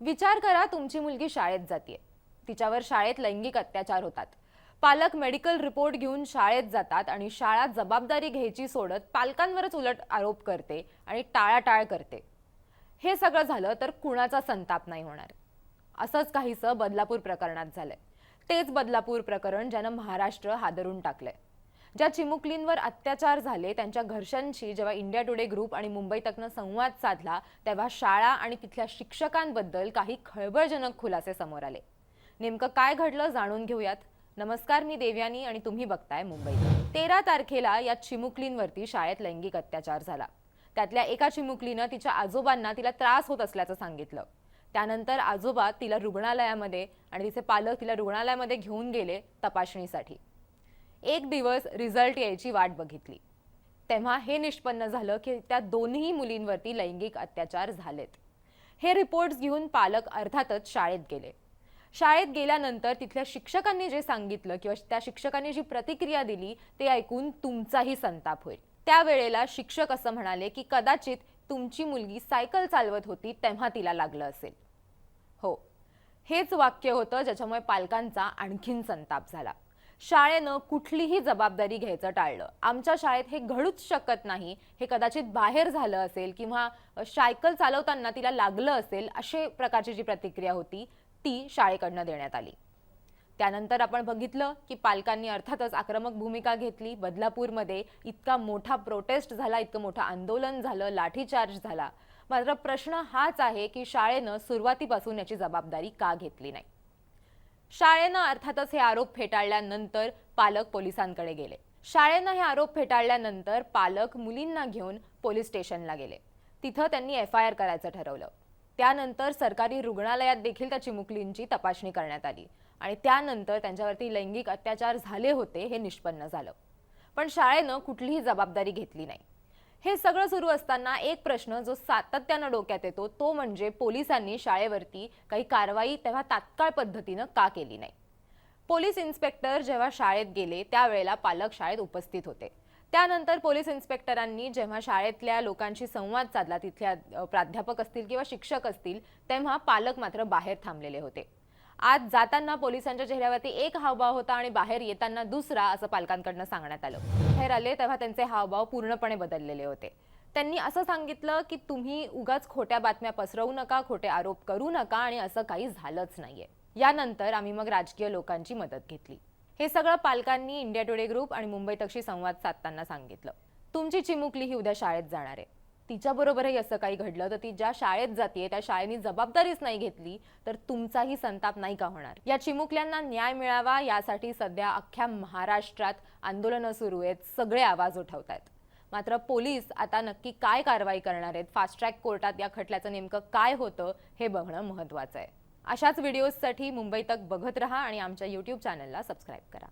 विचार करा तुमची मुलगी शाळेत जाते तिच्यावर शाळेत लैंगिक अत्याचार होतात. पालक मेडिकल रिपोर्ट घेऊन शाळेत जातात आणि शाळा जबाबदारी घ्यायची सोडत पालकांवरच उलट आरोप करते आणि टाळाटाळ करते. हे सगळं झालं तर कुणाचा संताप नाही होणार. असंच काहीसं बदलापूर प्रकरणात झालंय. तेच बदलापूर प्रकरण ज्यानं महाराष्ट्र हादरून टाकलंय. ज्या चिमुकलींवर अत्याचार झाले त्यांच्या घरच्यांशी जेव्हा इंडिया टुडे ग्रुप आणि मुंबई तकनं संवाद साधला तेव्हा शाळा आणि तिथल्या शिक्षकांबद्दल काही खळबळजनक खुलासे समोर आले. नेमकं काय घडलं जाणून घेऊयात. नमस्कार मी देवयानी आणि तुम्ही बघताय मुंबई. तेरा तारखेला या चिमुकलींवरती शाळेत लैंगिक अत्याचार झाला. त्यातल्या एका चिमुकलीनं तिच्या आजोबांना तिला त्रास होत असल्याचं सांगितलं. त्यानंतर आजोबा तिला रुग्णालयामध्ये आणि तिचे पालक तिला रुग्णालयामध्ये घेऊन गेले तपासणीसाठी. एक दिवस रिझल्ट यायची वाट बघितली. तेव्हा हे निष्पन्न झालं की त्या दोन्ही मुलींवरती लैंगिक अत्याचार झालेत. हे रिपोर्ट्स घेऊन पालक अर्थातच शाळेत गेले. शाळेत गेल्यानंतर तिथल्या शिक्षकांनी जे सांगितलं किंवा त्या शिक्षकांनी जी प्रतिक्रिया दिली ते ऐकून तुमचाही संताप होईल. त्यावेळेला शिक्षक असं म्हणाले की कदाचित तुमची मुलगी सायकल चालवत होती तेव्हा तिला लागलं असेल. हो हेच वाक्य होतं ज्याच्यामुळे पालकांचा आणखीन संताप झाला. शाळेनं कुठलीही जबाबदारी घ्यायचं टाळलं. आमच्या शाळेत हे घडूच शकत नाही. हे कदाचित बाहेर झालं असेल किंवा सायकल चालवताना तिला लागलं असेल असे प्रकारची जी प्रतिक्रिया होती ती शाळेकडनं देण्यात आली. त्यानंतर आपण बघितलं की पालकांनी अर्थातच आक्रमक भूमिका घेतली. बदलापूरमध्ये इतका मोठा प्रोटेस्ट झाला इतकं मोठं आंदोलन झालं लाठीचार्ज झाला. मात्र प्रश्न हाच आहे की शाळेनं सुरुवातीपासून याची जबाबदारी का घेतली नाही? शाळेनं अर्थातच हे आरोप फेटाळल्यानंतर पालक पोलिसांकडे गेले. शाळेनं हे आरोप फेटाळल्यानंतर पालक मुलींना घेऊन पोलीस स्टेशनला गेले. तिथं त्यांनी एफ आय आर करायचं ठरवलं. त्यानंतर सरकारी रुग्णालयात देखील त्या चिमुकलींची तपासणी करण्यात आली आणि त्यानंतर त्यांच्यावरती लैंगिक अत्याचार झाले होते हे निष्पन्न झालं. पण शाळेनं कुठलीही जबाबदारी घेतली नाही. हे सगळं सुरू असताना एक प्रश्न जो सातत्यानं डोक्यात येतो तो म्हणजे पोलिसांनी शाळेवरती काही कारवाई तेव्हा तात्काळ पद्धतीनं का केली नाही? पोलीस इन्स्पेक्टर जेव्हा शाळेत गेले त्यावेळेला पालक शाळेत उपस्थित होते. त्यानंतर पोलीस इन्स्पेक्टरांनी जेव्हा शाळेतल्या लोकांशी संवाद साधला तिथल्या प्राध्यापक असतील किंवा शिक्षक असतील तेव्हा पालक मात्र बाहेर थांबलेले होते. आज जाताना पोलिसांच्या चेहऱ्यावरती एक हावभाव होता आणि बाहेर येताना दुसरा असं पालकांकडनं सांगण्यात आलं. बाहेर आले तेव्हा त्यांचे हावभाव पूर्णपणे बदललेले होते. त्यांनी असं सांगितलं की तुम्ही उगाच खोट्या बातम्या पसरवू नका खोटे आरोप करू नका आणि असं काही झालंच नाहीये. यानंतर आम्ही मग राजकीय लोकांची मदत घेतली. हे सगळं पालकांनी इंडिया टुडे ग्रुप आणि मुंबई तक्षी संवाद साधताना सांगितलं. तुमची चिमुकली ही उद्या शाळेत जाणार आहे. तिच्याबरोबरही असं काही घडलं. तर ती ज्या शाळेत जाते त्या शाळेने जबाबदारीच नाही घेतली तर तुमचाही संताप नाही का होणार? या चिमुकल्यांना न्याय मिळावा यासाठी सध्या अख्ख्या महाराष्ट्रात आंदोलनं सुरू आहेत सगळे आवाज उठवत आहेत मात्र पोलीस आता नक्की काय कारवाई करणार आहेत? फास्ट ट्रॅक कोर्टात या खटल्याचं नेमकं काय होतं हे बघणं महत्त्वाचं आहे. अशाच व्हिडिओजसाठी मुंबई तक बघत रहा आणि आमच्या यूट्यूब चॅनलला सबस्क्राईब करा.